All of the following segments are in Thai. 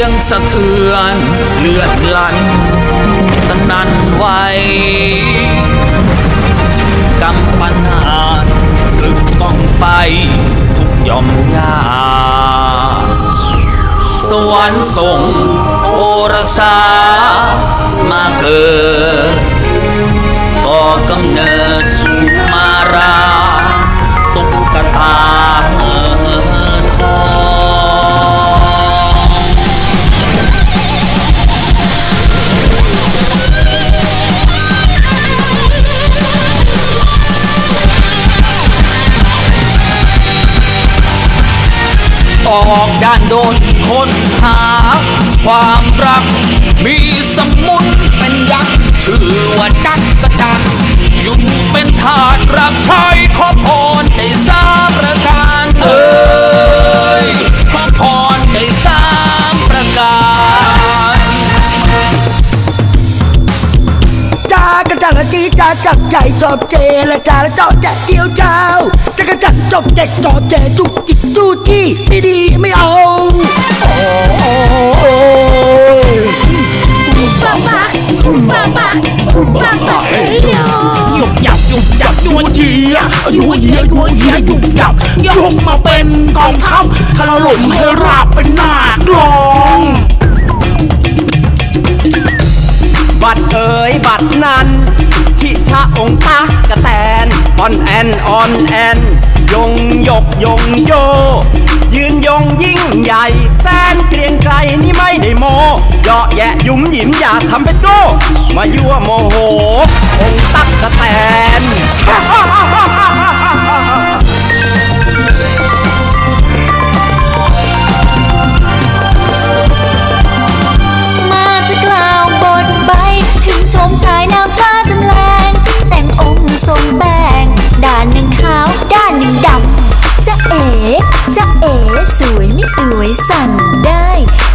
ยงสะเทือน เลือดลันสนั่นไหวกำปันหารกลึกก้องไป ทุกย่อมยาสวรรค์ส่งโอรสา ออกด้านโดนค้นหา ความรัก มีสมุนเป็นยักษ์ชื่อว่าจักรจันทร์อยู่เป็นทาสรับใช้ขอพรได้สามประการเอ้ยขอพรได้สามประการจากระจันละจีจาจับใจจอบเจและจ้าและจอบแจเจียวเจ้าจักระจันจอบแจกจอบแจจุกจิกจู้จี้ดี บุ้มบ้าบ้าบุ้มบ้าต่อเอ้ยยุบยับยุบยับยัวเยียยัวเยียยัวเยียยุบยับยกมาเป็นกองทัพถล่มให้ราบเป็นหน้ากลองบัดเอ๋ยบัดนั้นชิชะองตากระแตนออนแอนออนแอนยงยกยงโย ยืนยงยิ่งใหญ่แสนเกรียงไกรนี่ไม่ได้โมเยาะแยะยุ่มหยิมอย่าทำเป็นโก้มายั่วโมโหองตักกระแตน สวยสั่งได้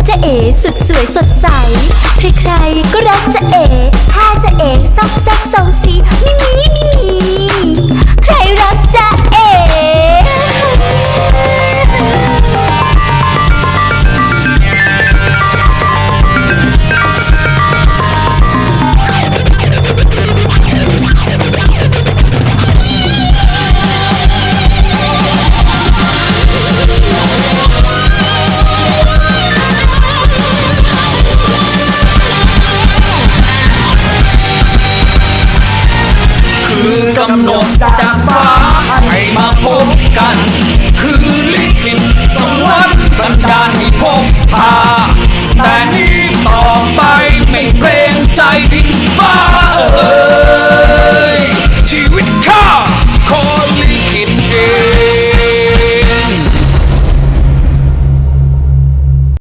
จะเอ๋สุดสวยสดใส ใครๆก็รักจะเอ๋ห้า ฟ้าให้มาพบกัน คือลิขิตสวรรค์บันดาลให้พบพาแต่นี้ต่อไปไม่เกรงใจดิน